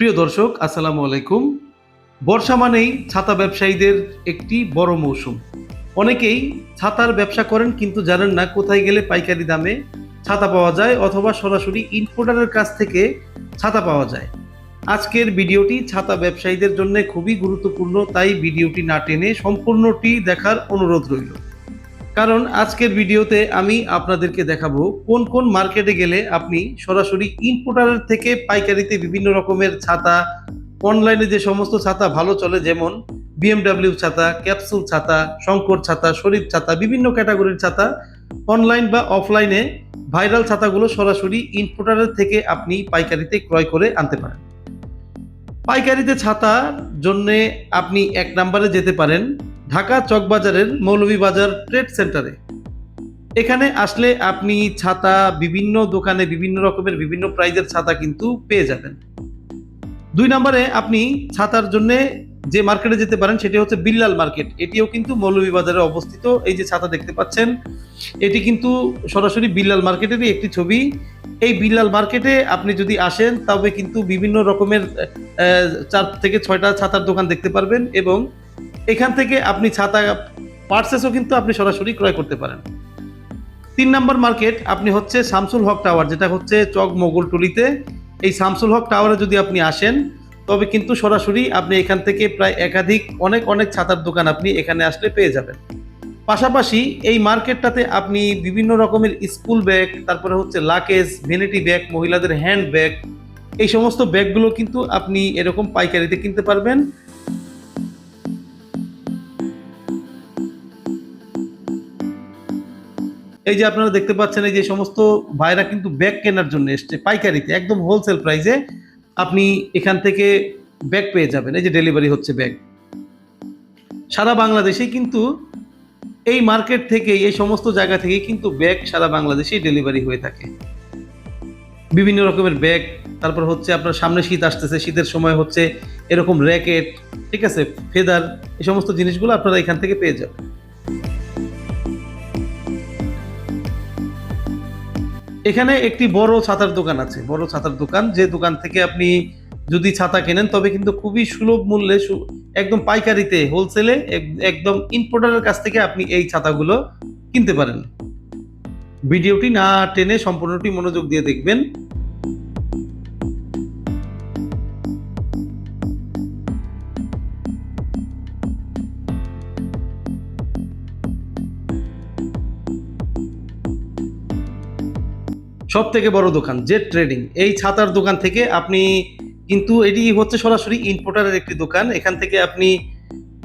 প্রিয় দর্শক, আসসালামু আলাইকুম। বর্ষা মানেই ছাতা ব্যবসায়ীদের একটি বড় মৌসুম। অনেকেই ছাতার ব্যবসা করেন কিন্তু জানেন না কোথায় গেলে পাইকারি দামে ছাতা পাওয়া যায় অথবা সরাসরি ইম্পোর্টারের কাছ থেকে ছাতা পাওয়া যায়। আজকের ভিডিওটি ছাতা ব্যবসায়ীদের জন্য খুবই গুরুত্বপূর্ণ, তাই ভিডিওটি না টেনে সম্পূর্ণটি দেখার অনুরোধ রইল। কারণ আজকের ভিডিওতে আমি আপনাদেরকে দেখাবো কোন কোন মার্কেটে গেলে আপনি সরাসরি ইম্পোর্টারের থেকে পাইকারিতে বিভিন্ন রকমের ছাতা অনলাইনে যে সমস্ত ছাতা ভালো চলে, যেমন বিএমডাব্লিউ ছাতা ক্যাপসুল ছাতা, শঙ্কর ছাতা শরীফ ছাতা, বিভিন্ন ক্যাটাগরির ছাতা অনলাইন বা অফলাইনে ভাইরাল ছাতাগুলো সরাসরি ইম্পোর্টারের থেকে আপনি পাইকারিতে ক্রয় করে আনতে পারেন। পাইকারিতে ছাতার জন্যে আপনি এক নম্বরে যেতে পারেন ঢাকা চকবাজারের মৌলভীবাজার ট্রেড সেন্টারে। এখানে আসলে আপনি ছাতা, বিভিন্ন দোকানে বিভিন্ন রকমের বিভিন্ন প্রাইজের ছাতা কিন্তু পেয়ে যাবেন। দুই নম্বরে আপনি ছাতার জন্য যে মার্কেটে যেতে পারেন সেটি হচ্ছে বিল্লাল মার্কেট। এটিও কিন্তু মৌলভীবাজারে অবস্থিত। এই যে ছাতা দেখতে পাচ্ছেন, এটি কিন্তু সরাসরি বিল্লাল মার্কেটেরই একটি ছবি। এই বিল্লাল মার্কেটে আপনি যদি আসেন, তবে কিন্তু বিভিন্ন রকমের চার থেকে ছয়টা ছাতার দোকান দেখতে পারবেন এবং এখান থেকে আপনি ছাতা পার্সেসও কিন্তু আপনি সরাসরি ক্রয় করতে পারেন। তিন নম্বর মার্কেট আপনি হচ্ছে শামসুল হক টাওয়ার, যেটা হচ্ছে চক মোগলটুলিতে এই শামসুল হক টাওয়ারে যদি আপনি আসেন, তবে কিন্তু সরাসরি আপনি এখান থেকে প্রায় একাধিক অনেক অনেক ছাতার দোকান আপনি এখানে আসলে পেয়ে যাবেন। পাশাপাশি এই মার্কেটটাতে আপনি বিভিন্ন রকমের স্কুল ব্যাগ, তারপরে হচ্ছে লাকেজ, ভ্যানিটি ব্যাগ, মহিলাদের হ্যান্ড ব্যাগ, এই সমস্ত ব্যাগগুলো কিন্তু আপনি এরকম পাইকারিতে কিনতে পারবেন। এই যে আপনারা দেখতে পাচ্ছেন, এই যে সমস্ত ভাইরা কিন্তু ব্যাগ কেনার জন্য এসছে পাইকারিতে, একদম হোলসেল প্রাইসে আপনি এখান থেকে ব্যাগ পেয়ে যাবেন। এই যে ডেলিভারি হচ্ছে ব্যাগ সারা বাংলাদেশেই কিন্তু এই মার্কেট থেকে, এই সমস্ত জায়গা থেকে কিন্তু ব্যাগ সারা বাংলাদেশেই ডেলিভারি হয়ে থাকে। বিভিন্ন রকমের ব্যাগ তারপর হচ্ছে আপনার সামনে শীত আসতেছে, শীতের সময় হচ্ছে এরকম র্যাকেট ঠিক আছে? ফেদার এই সমস্ত জিনিসগুলো আপনারা এখান থেকে পেয়ে যাবেন। এখানে একটি বড় ছাতার দোকান আছে। বড় ছাতার দোকান, যে দোকান থেকে আপনি যদি ছাতা কেনেন, তবে কিন্তু খুবই সুলভ মূল্যে একদম পাইকারিতে হোলসেলে একদম ইম্পোর্টারের কাছ থেকে আপনি এই ছাতাগুলো কিনতে পারেন। ভিডিওটি না টেনে সম্পূর্ণটি মনোযোগ দিয়ে দেখবেন। সব থেকে বড় দোকান জেড ট্রেডিং এই ছাতার দোকান থেকে আপনি কিন্তু এটি হচ্ছে সরাসরি ইম্পোর্টারের একটি দোকান। এখান থেকে আপনি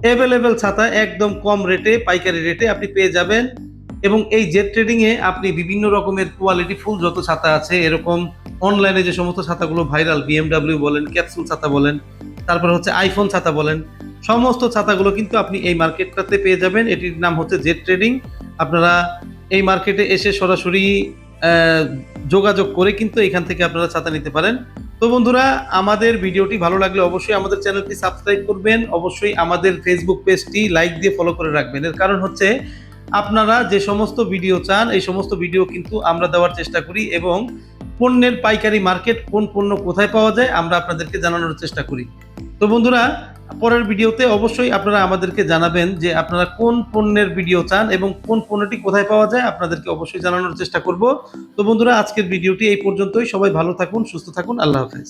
অ্যাভেলেবেল ছাতা একদম কম রেটে পাইকারি রেটে আপনি পেয়ে যাবেন। এবং এই জেড ট্রেডিংয়ে আপনি বিভিন্ন রকমের কোয়ালিটি ফুল যত ছাতা আছে, এরকম অনলাইনে যে সমস্ত ছাতাগুলো ভাইরাল বিএমডাব্লিউ বলেন ক্যাপসুল ছাতা বলেন, তারপর হচ্ছে আইফোন ছাতা বলেন, সমস্ত ছাতাগুলো কিন্তু আপনি এই মার্কেটটাতে পেয়ে যাবেন। এটির নাম হচ্ছে জেড ট্রেডিং আপনারা এই মার্কেটে এসে সরাসরি যোগাযোগ করে কিন্তু এখান থেকে আপনারা ছাতা নিতে পারেন। তো বন্ধুরা, আমাদের ভিডিওটি ভালো লাগলে অবশ্যই আমাদের চ্যানেলটি সাবস্ক্রাইব করবেন। অবশ্যই আমাদের ফেসবুক পেজটি লাইক দিয়ে ফলো করে রাখবেন। এর কারণ হচ্ছে, আপনারা যে সমস্ত ভিডিও চান, এই সমস্ত ভিডিও কিন্তু আমরা দেওয়ার চেষ্টা করি এবং পণ্যের পাইকারি মার্কেট কোন পণ্য কোথায় পাওয়া যায় আমরা আপনাদেরকে জানানোর চেষ্টা করি। তো বন্ধুরা পরের ভিডিওতে অবশ্যই আপনারা আমাদেরকে জানাবেন যে আপনারা কোন পণ্যের ভিডিও চান এবং কোন পণ্যটি কোথায় পাওয়া যায়, আপনাদেরকে অবশ্যই জানানোর চেষ্টা করব। তো বন্ধুরা, আজকের ভিডিওটি এই পর্যন্তই। সবাই ভালো থাকুন, সুস্থ থাকুন। আল্লাহ হাফেজ।